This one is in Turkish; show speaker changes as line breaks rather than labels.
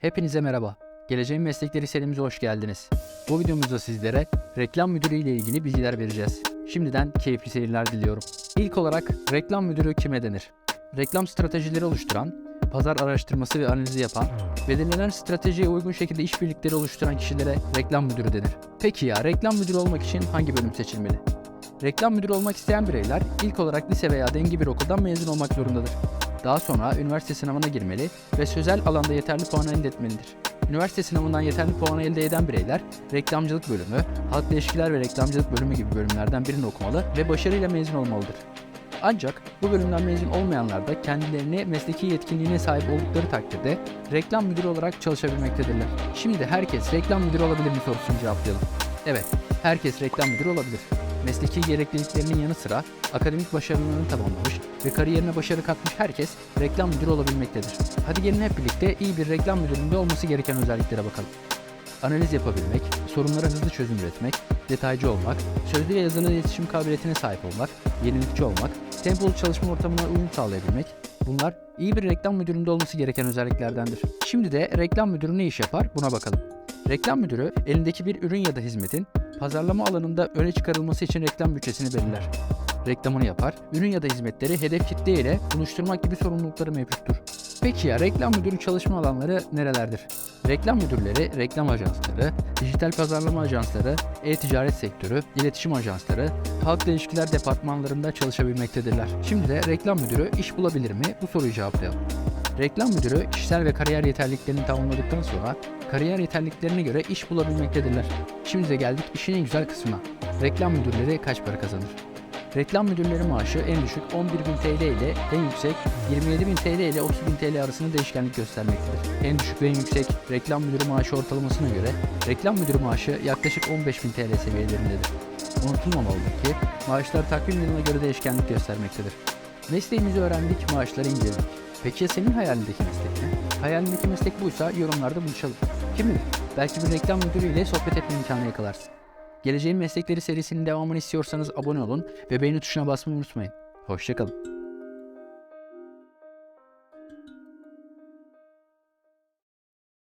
Hepinize merhaba. Geleceğin Meslekleri serimize hoş geldiniz. Bu videomuzda sizlere reklam müdürü ile ilgili bilgiler vereceğiz. Şimdiden keyifli seyirler diliyorum. İlk olarak reklam müdürü kime denir? Reklam stratejileri oluşturan, pazar araştırması ve analizi yapan, belirlenen stratejiye uygun şekilde işbirlikleri oluşturan kişilere reklam müdürü denir. Peki ya reklam müdürü olmak için hangi bölüm seçilmeli? Reklam müdürü olmak isteyen bireyler ilk olarak lise veya dengi bir okuldan mezun olmak zorundadır. Daha sonra üniversite sınavına girmeli ve sözel alanda yeterli puan elde etmelidir. Üniversite sınavından yeterli puan elde eden bireyler reklamcılık bölümü, halkla ilişkiler ve reklamcılık bölümü gibi bölümlerden birini okumalı ve başarıyla mezun olmalıdır. Ancak bu bölümden mezun olmayanlar da kendilerini mesleki yetkinliğine sahip oldukları takdirde reklam müdürü olarak çalışabilmektedirler. Şimdi herkes reklam müdürü olabilir mi sorusunu cevaplayalım. Evet, herkes reklam müdürü olabilir. Mesleki gerekliliklerinin yanı sıra akademik başarılarını tamamlamış ve kariyerine başarı katmış herkes reklam müdürü olabilmektedir. Hadi gelin hep birlikte iyi bir reklam müdüründe olması gereken özelliklere bakalım. Analiz yapabilmek, sorunlara hızlı çözüm üretmek, detaycı olmak, sözlü ve yazılı iletişim kabiliyetine sahip olmak, yenilikçi olmak, tempolu çalışma ortamına uyum sağlayabilmek, bunlar iyi bir reklam müdüründe olması gereken özelliklerdendir. Şimdi de reklam müdürü ne iş yapar buna bakalım. Reklam müdürü elindeki bir ürün ya da hizmetin pazarlama alanında öne çıkarılması için reklam bütçesini belirler. Reklamını yapar, ürün ya da hizmetleri hedef kitle ile buluşturmak gibi sorumlulukları mevcuttur. Peki ya reklam müdürü çalışma alanları nerelerdir? Reklam müdürleri, reklam ajansları, dijital pazarlama ajansları, e-ticaret sektörü, iletişim ajansları, halkla ilişkiler departmanlarında çalışabilmektedirler. Şimdi de reklam müdürü iş bulabilir mi? Bu soruyu cevaplayalım. Reklam müdürü kişisel ve kariyer yeterliliklerini tamamladıktan sonra kariyer yeterliliklerine göre iş bulabilmektedirler. Şimdi de geldik işin en güzel kısmına. Reklam müdürleri kaç para kazanır? Reklam müdürleri maaşı en düşük 11.000 TL ile en yüksek 27.000 TL ile 30.000 TL arasında değişkenlik göstermektedir. En düşük ve en yüksek reklam müdürü maaşı ortalamasına göre reklam müdürü maaşı yaklaşık 15.000 TL seviyelerindedir. Unutulmamalıdır ki maaşlar takvim yılına göre değişkenlik göstermektedir. Mesleğimizi öğrendik, maaşları inceledik. Peki ya senin hayalindeki meslek ne? Hayalindeki meslek buysa yorumlarda buluşalım. Kim bilir? Belki bir reklam müdürüyle sohbet etme imkanı yakalarsın. Geleceğin Meslekleri serisinin devamını istiyorsanız abone olun ve beğeni tuşuna basmayı unutmayın. Hoşçakalın.